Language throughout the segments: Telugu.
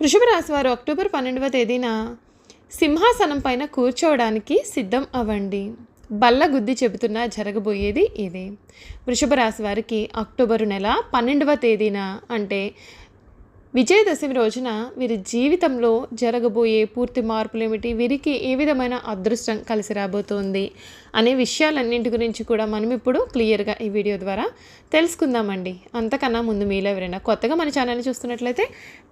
వృషభ రాశి వారు అక్టోబర్ పన్నెండవ తేదీన సింహాసనం పైన కూర్చోవడానికి సిద్ధం అవ్వండి. బల్ల గుద్ది చెబుతున్న జరగబోయేది ఇదే. వృషభ రాశి వారికి అక్టోబరు నెల పన్నెండవ తేదీన అంటే విజయదశమి రోజున వీరి జీవితంలో జరగబోయే పూర్తి మార్పులు ఏమిటి వీరికి ఏ విధమైన అదృష్టం కలిసి రాబోతోంది? అనే విషయాలన్నింటి గురించి కూడా మనం ఇప్పుడు క్లియర్గా ఈ వీడియో ద్వారా తెలుసుకుందామండి. అంతకన్నా ముందు మీలో ఎవరైనా కొత్తగా మన ఛానల్ని చూస్తున్నట్లయితే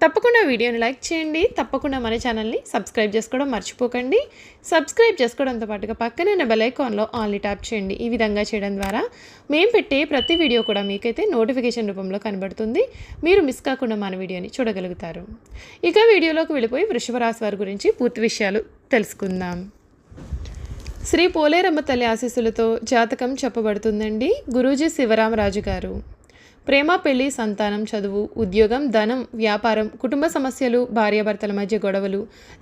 తప్పకుండా వీడియోని లైక్ చేయండి. తప్పకుండా మన ఛానల్ని సబ్స్క్రైబ్ చేసుకోవడం మర్చిపోకండి. సబ్స్క్రైబ్ చేసుకోవడంతో పాటుగా పక్కనే ఉన్న బెల్ ఐకాన్లో ఆన్లీ ట్యాప్ చేయండి. ఈ విధంగా చేయడం ద్వారా మేము పెట్టే ప్రతి వీడియో కూడా మీకైతే నోటిఫికేషన్ రూపంలో కనబడుతుంది. మీరు మిస్ కాకుండా మన వీడియోని చూడగలుగుతారు. ఇక వీడియోలోకి వెళ్ళిపోయి వృషభ రాశి వారి గురించి పూర్తి విషయాలు తెలుసుకుందాం. శ్రీ పోలేరమ్మ తల్లి ఆశీస్సులతో జాతకం చెప్పబడుతుందండి గురూజీ శివరామరాజు గారు. ప్రేమ పెళ్ళి సంతానం చదువు ఉద్యోగం ధనం వ్యాపారం కుటుంబ సమస్యలు భార్యాభర్తల మధ్య గొడవలు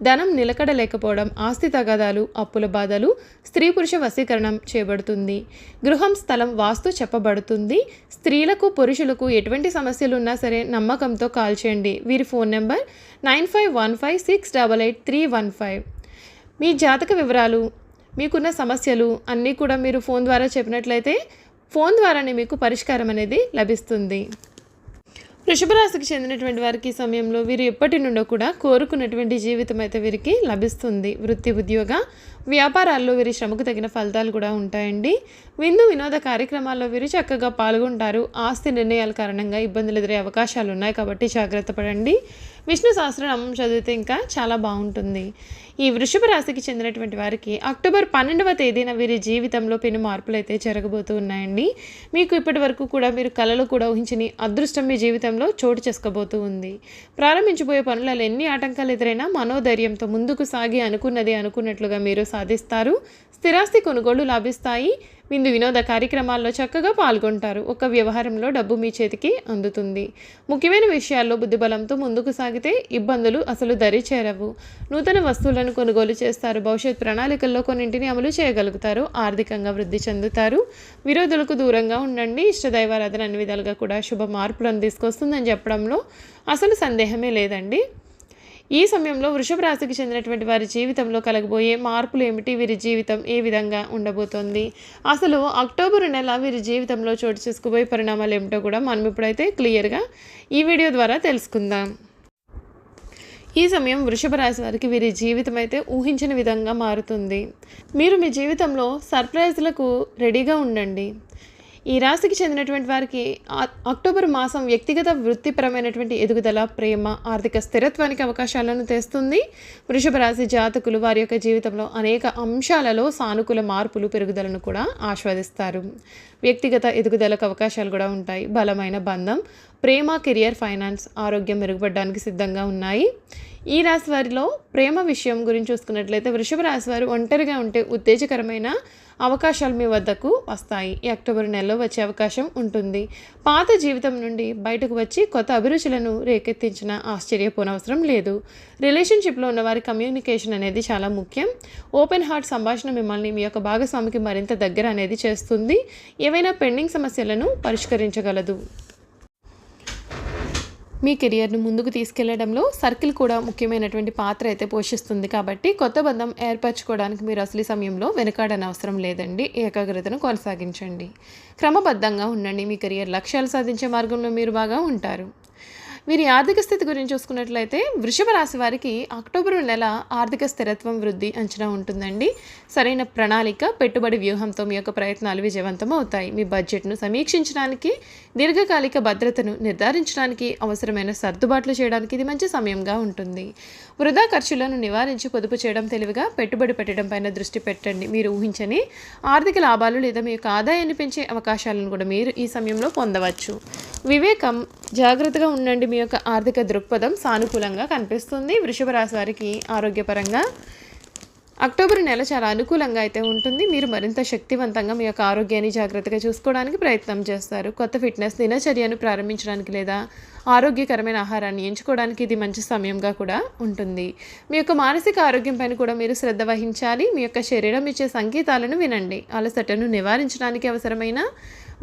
ధనం నిలకడ లేకపోవడం ఆస్తి తగాదాలు అప్పుల బాధలు స్త్రీ పురుష వశీకరణం చేయబడుతుంది గృహం స్థలం వాస్తు చెప్పబడుతుంది. స్త్రీలకు పురుషులకు ఎటువంటి సమస్యలు ఉన్నా సరే నమ్మకంతో కాల్ చేయండి. వీరి phone number nine five one five six double eight three one five. మీ జాతక వివరాలు మీకున్న సమస్యలు అన్నీ కూడా మీరు ఫోన్ ద్వారా చెప్పినట్లయితే ఫోన్ ద్వారానే మీకు పరిష్కారం అనేది లభిస్తుంది. వృషభరాశికి చెందినటువంటి వారికి ఈ సమయంలో వీరు ఎప్పటి నుండో కూడా కోరుకున్నటువంటి జీవితం అయితే వీరికి లభిస్తుంది. వృత్తి ఉద్యోగ వ్యాపారాల్లో వీరి శ్రమకు తగిన ఫలితాలు కూడా ఉంటాయండి. విందు వినోద కార్యక్రమాల్లో వీరు చక్కగా పాల్గొంటారు. ఆస్తి నిర్ణయాల కారణంగా ఇబ్బందులు ఎదురే అవకాశాలు ఉన్నాయి కాబట్టి జాగ్రత్త పడండి. విష్ణు సహస్రనామం చదివితే ఇంకా చాలా బాగుంటుంది. ఈ వృషభ రాశికి చెందినటువంటి వారికి అక్టోబర్ పన్నెండవ తేదీన వీరి జీవితంలో పెను మార్పులు అయితే జరగబోతూ ఉన్నాయండి. మీకు ఇప్పటి వరకు కూడా మీరు కళలు కూడా ఊహించని అదృష్టం మీ జీవితంలో చోటు చేసుకోబోతూ ఉంది. ప్రారంభించబోయే పనులలో ఎన్ని ఆటంకాలు ఎదురైనా మనోధైర్యంతో ముందుకు సాగి అనుకున్నది అనుకున్నట్లుగా మీరు సాధిస్తారు. స్థిరాస్తి కొనుగోళ్ళు లాభిస్తాయి. విందు వినోద కార్యక్రమాల్లో చక్కగా పాల్గొంటారు. ఒక వ్యవహారంలో డబ్బు మీ చేతికి అందుతుంది. ముఖ్యమైన విషయాల్లో బుద్ధిబలంతో ముందుకు సాగితే ఇబ్బందులు అసలు దరి చేరవు. నూతన వస్తువులను కొనుగోలు చేస్తారు. భవిష్యత్ ప్రణాళికల్లో కొన్నింటిని అమలు చేయగలుగుతారు. ఆర్థికంగా వృద్ధి చెందుతారు. విరోధులకు దూరంగా ఉండండి. ఇష్టదైవారాధన అన్ని విధాలుగా కూడా శుభ మార్పులను తీసుకొస్తుందని చెప్పడంలో అసలు సందేహమే లేదండి. ఈ సమయంలో వృషభ రాశికి చెందినటువంటి వారి జీవితంలో కలగబోయే మార్పులు ఏమిటి? వీరి జీవితం ఏ విధంగా ఉండబోతోంది? అసలు అక్టోబర్ నెల వీరి జీవితంలో చోటు చేసుకుపోయే పరిణామాలు ఏమిటో కూడా మనం ఇప్పుడైతే క్లియర్గా ఈ వీడియో ద్వారా తెలుసుకుందాం. ఈ సమయం వృషభ రాశి వారికి వీరి జీవితం అయితే ఊహించిన విధంగా మారుతుంది. మీరు మీ జీవితంలో సర్ప్రైజ్లకు రెడీగా ఉండండి. ఈ రాశికి చెందినటువంటి వారికి అక్టోబర్ మాసం వ్యక్తిగత వృత్తిపరమైనటువంటి ఎదుగుదల ప్రేమ ఆర్థిక స్థిరత్వానికి అవకాశాలను తెస్తుంది. వృషభ రాశి జాతకులు వారి యొక్క జీవితంలో అనేక అంశాలలో సానుకూల మార్పులు పెరుగుదలను కూడా ఆస్వాదిస్తారు. వ్యక్తిగత ఎదుగుదలకు అవకాశాలు కూడా ఉంటాయి. బలమైన బంధం ప్రేమ కెరియర్ ఫైనాన్స్ ఆరోగ్యం మెరుగుపడడానికి సిద్ధంగా ఉన్నాయి. ఈ రాశి వారిలో ప్రేమ విషయం గురించి చూసుకున్నట్లయితే వృషభ రాశి వారు ఒంటరిగా ఉంటే ఉత్తేజకరమైన అవకాశాలు మీ వద్దకు వస్తాయి. ఈ అక్టోబర్ నెలలో వచ్చే అవకాశం ఉంటుంది. పాత జీవితం నుండి బయటకు వచ్చి కొత్త అభిరుచులను రేకెత్తించిన ఆశ్చర్యపోనవసరం లేదు. రిలేషన్షిప్లో ఉన్న వారి కమ్యూనికేషన్ అనేది చాలా ముఖ్యం. ఓపెన్ హార్ట్ సంభాషణ మిమ్మల్ని మీ యొక్క భాగస్వామికి మరింత దగ్గర అనేది చేస్తుంది. ఏవైనా పెండింగ్ సమస్యలను పరిష్కరించగలదు. మీ కెరియర్ను ముందుకు తీసుకెళ్ళడంలో సర్కిల్ కూడా ముఖ్యమైనటువంటి పాత్ర అయితే పోషిస్తుంది కాబట్టి కొత్త బంధం ఏర్పరచుకోవడానికి మీరు అసలు సమయంలో వెనకాడని అవసరం లేదండి. ఏకాగ్రతను కొనసాగించండి. క్రమబద్ధంగా ఉండండి. మీ కెరియర్ లక్ష్యాలు సాధించే మార్గంలో మీరు బాగా ఉంటారు. వీరి ఆర్థిక స్థితి గురించి చూసుకున్నట్లయితే వృషభ రాశి వారికి అక్టోబర్ నెల ఆర్థిక స్థిరత్వం వృద్ధి అంచనా ఉంటుందండి. సరైన ప్రణాళిక పెట్టుబడి వ్యూహంతో మీ యొక్క ప్రయత్నాలు విజయవంతం అవుతాయి. మీ బడ్జెట్ను సమీక్షించడానికి దీర్ఘకాలిక భద్రతను నిర్ధారించడానికి అవసరమైన సర్దుబాట్లు చేయడానికి ఇది మంచి సమయంగా ఉంటుంది. వృధా ఖర్చులను నివారించి పొదుపు చేయడం తెలివిగా పెట్టుబడి పెట్టడం పైన దృష్టి పెట్టండి. మీరు ఊహించని ఆర్థిక లాభాలు లేదా మీ యొక్క ఆదాయాన్ని పెంచే అవకాశాలను కూడా మీరు ఈ సమయంలో పొందవచ్చు. వివేకం జాగ్రత్తగా ఉండండి మీ యొక్క ఆర్థిక దృక్పథం సానుకూలంగా కనిపిస్తుంది. వృషభ రాశి వారికి ఆరోగ్యపరంగా అక్టోబర్ నెల చాలా అనుకూలంగా అయితే ఉంటుంది. మీరు మరింత శక్తివంతంగా మీ యొక్క ఆరోగ్యాన్ని జాగ్రత్తగా చూసుకోవడానికి ప్రయత్నం చేస్తారు. కొత్త ఫిట్నెస్ దినచర్యను ప్రారంభించడానికి లేదా ఆరోగ్యకరమైన ఆహారాన్ని ఎంచుకోవడానికి ఇది మంచి సమయంగా కూడా ఉంటుంది. మీ యొక్క మానసిక ఆరోగ్యం పైన కూడా మీరు శ్రద్ధ వహించాలి. మీ యొక్క శరీరం ఇచ్చే సంకేతాలను వినండి. అలసటను నివారించడానికి అవసరమైన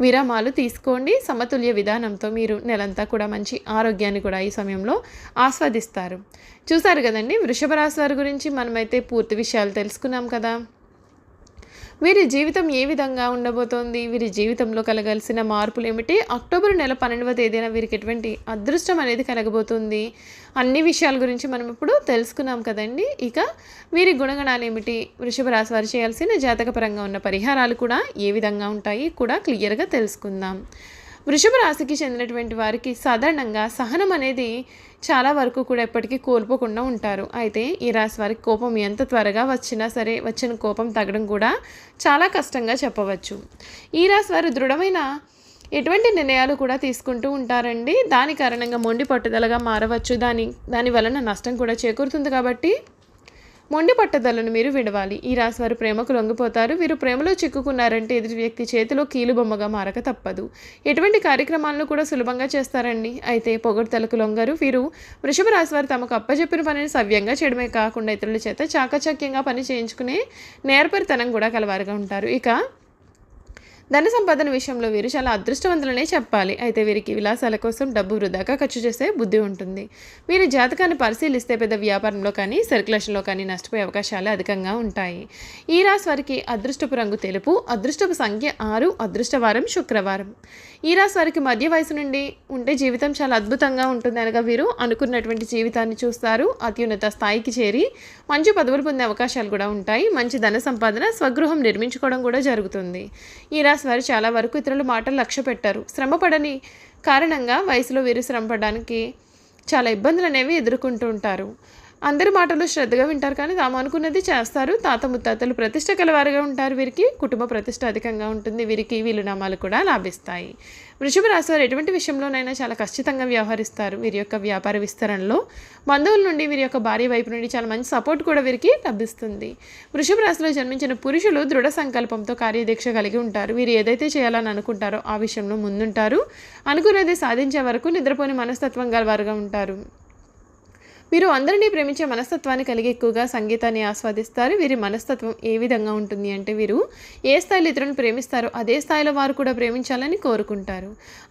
విరామాలు తీసుకోండి. సమతుల్య విధానంతో మీరు నెలంతా కూడా మంచి ఆరోగ్యాన్ని కూడా ఈ సమయంలో ఆస్వాదిస్తారు. చూసారు కదండి వృషభ రాశి వారి గురించి మనమైతే పూర్తి విషయాలు తెలుసుకున్నాం కదా. వీరి జీవితం ఏ విధంగా ఉండబోతోంది? వీరి జీవితంలో కలగాల్సిన మార్పులు ఏమిటి? అక్టోబర్ నెల పన్నెండవ తేదీన వీరికి ఎటువంటి అదృష్టం అనేది కలగబోతుంది? అన్ని విషయాల గురించి మనం ఇప్పుడు తెలుసుకున్నాం కదండి. ఇక వీరి గుణగణాలు ఏమిటి? వృషభ రాశి వారు చేయాల్సిన జాతకపరంగా ఉన్న పరిహారాలు కూడా ఏ విధంగా ఉంటాయి? కూడా క్లియర్గా తెలుసుకుందాం. వృషభ రాశికి చెందినటువంటి వారికి సాధారణంగా సహనం అనేది చాలా వరకు కూడా ఎప్పటికీ కోల్పోకుండా ఉంటారు. అయితే ఈ రాశి వారికి కోపం ఎంత త్వరగా వచ్చినా సరే వచ్చిన కోపం తగ్గడం కూడా చాలా కష్టంగా చెప్పవచ్చు. ఈ రాశి వారు దృఢమైన ఎటువంటి నిర్ణయాలు కూడా తీసుకుంటూ ఉంటారండి. దాని కారణంగా మొండి పట్టుదలగా మారవచ్చు. దాని దాని వలన నష్టం కూడా చేకూరుతుంది కాబట్టి మొండి పట్టుదలను మీరు విడవాలి. ఈ రాశి వారు ప్రేమకు లొంగిపోతారు. వీరు ప్రేమలో చిక్కుకున్నారంటే ఎదుటి వ్యక్తి చేతిలో కీలుబొమ్మగా మారక తప్పదు. ఎటువంటి కార్యక్రమాలను కూడా సులభంగా చేస్తారండి. అయితే పొగడ్తలకు లొంగరు. వీరు వృషభ రాశి వారు తమకు అప్పచెప్పిన పనిని సవ్యంగా చేయడమే కాకుండా ఇతరుల చేత చాకచక్యంగా పని చేయించుకునే నేర్పరితనం కూడా కలవారుగా ఉంటారు. ఇక ధన సంపాదన విషయంలో వీరు చాలా అదృష్టవంతులనే చెప్పాలి. అయితే వీరికి విలాసాల కోసం డబ్బు వృధాగా ఖర్చు చేసే బుద్ధి ఉంటుంది. వీరి జాతకాన్ని పరిశీలిస్తే పెద్ద వ్యాపారంలో కానీ సర్క్యులేషన్లో కానీ నష్టపోయే అవకాశాలు అధికంగా ఉంటాయి. ఈ రాశి వారికి అదృష్టపు రంగు తెలుపు అదృష్టపు సంఖ్య ఆరు అదృష్టవారం శుక్రవారం. ఈ రాశి వారికి మధ్య వయసు నుండి ఉంటే జీవితం చాలా అద్భుతంగా ఉంటుంది అనగా వీరు అనుకున్నటువంటి జీవితాన్ని చూస్తారు. అత్యున్నత స్థాయికి చేరి మంచి పదవులు పొందే అవకాశాలు కూడా ఉంటాయి. మంచి ధన సంపాదన స్వగృహం నిర్మించుకోవడం కూడా జరుగుతుంది. ఈ రాశి వారు చాలా వరకు ఇతరుల మాటలు లక్ష్య పెట్టారు. శ్రమపడని కారణంగా వయసులో వీరు శ్రమపడడానికి చాలా ఇబ్బందులు అనేవి ఎదుర్కొంటూ ఉంటారు. అందరి మాటలు శ్రద్ధగా వింటారు కానీ తాము అనుకున్నది చేస్తారు. తాత ముత్తాతలు ప్రతిష్ట కలవారుగా ఉంటారు. వీరికి కుటుంబ ప్రతిష్ట అధికంగా ఉంటుంది. వీరికి వీలునామాలు కూడా లాభిస్తాయి. వృషభ రాశి వారు ఎటువంటి విషయంలోనైనా చాలా ఖచ్చితంగా వ్యవహరిస్తారు. వీరి యొక్క వ్యాపార విస్తరణలో బంధువుల నుండి వీరి యొక్క భార్య వైపు నుండి చాలా మంచి సపోర్ట్ కూడా వీరికి లభిస్తుంది. వృషభ రాశిలో జన్మించిన పురుషులు దృఢ సంకల్పంతో కార్యదీక్ష కలిగి ఉంటారు. వీరు ఏదైతే చేయాలని అనుకుంటారో ఆ విషయంలో ముందుంటారు. అనుకున్నది సాధించే వరకు నిద్రపోని మనస్తత్వం గలవారుగా ఉంటారు. వీరు అందరినీ ప్రేమించే మనస్తత్వాన్ని కలిగి ఎక్కువగా సంగీతాన్ని ఆస్వాదిస్తారు. వీరి మనస్తత్వం ఏ విధంగా ఉంటుంది అంటే వీరు ఏ స్థాయిలో ఇతరులను ప్రేమిస్తారో అదే స్థాయిలో వారు కూడా ప్రేమించాలని కోరుకుంటారు.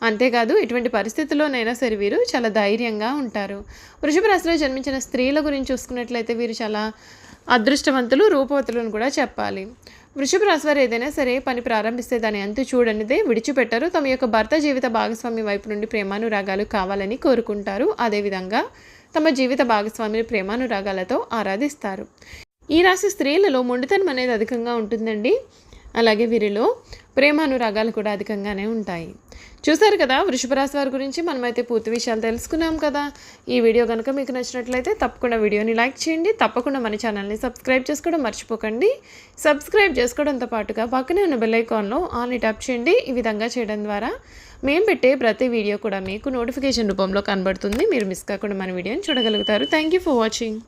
అంతేకాదు ఇటువంటి పరిస్థితుల్లోనైనా సరే వీరు చాలా ధైర్యంగా ఉంటారు. వృషభ రాశిలో జన్మించిన స్త్రీల గురించి చూసుకున్నట్లయితే వీరు చాలా అదృష్టవంతులు రూపవతులను కూడా చెప్పాలి. వృషభ రాశి వారు ఏదైనా సరే పని ప్రారంభిస్తే దాని అంతు చూడనిదే విడిచిపెట్టరు. తమ యొక్క భర్త జీవిత భాగస్వామి వైపు నుండి ప్రేమానురాగాలు కావాలని కోరుకుంటారు. అదేవిధంగా తమ జీవిత భాగస్వామిని ప్రేమానురాగాలతో ఆరాధిస్తారు. ఈ రాశి స్త్రీలలో మొండితనం అనేది అధికంగా ఉంటుందండి. అలాగే వీరిలో ప్రేమానురాగాలు కూడా అధికంగానే ఉంటాయి. చూసారు కదా వృషభ రాశి వారి గురించి మనమైతే పూర్తి విషయాలు తెలుసుకున్నాం కదా. ఈ వీడియో కనుక మీకు నచ్చినట్లయితే తప్పకుండా వీడియోని లైక్ చేయండి. తప్పకుండా మన ఛానల్ని సబ్స్క్రైబ్ చేసుకోవడం మర్చిపోకండి. సబ్స్క్రైబ్ చేసుకోవడంతో పాటుగా పక్కనే ఉన్న బెల్ ఐకాన్లో ఆల్ని ట్యాప్ చేయండి. ఈ విధంగా చేయడం ద్వారా మేము పెట్టే ప్రతి వీడియో కూడా మీకు నోటిఫికేషన్ రూపంలో కనబడుతుంది. మీరు మిస్ కాకుండా మన వీడియోని చూడగలుగుతారు. Thank you for watching.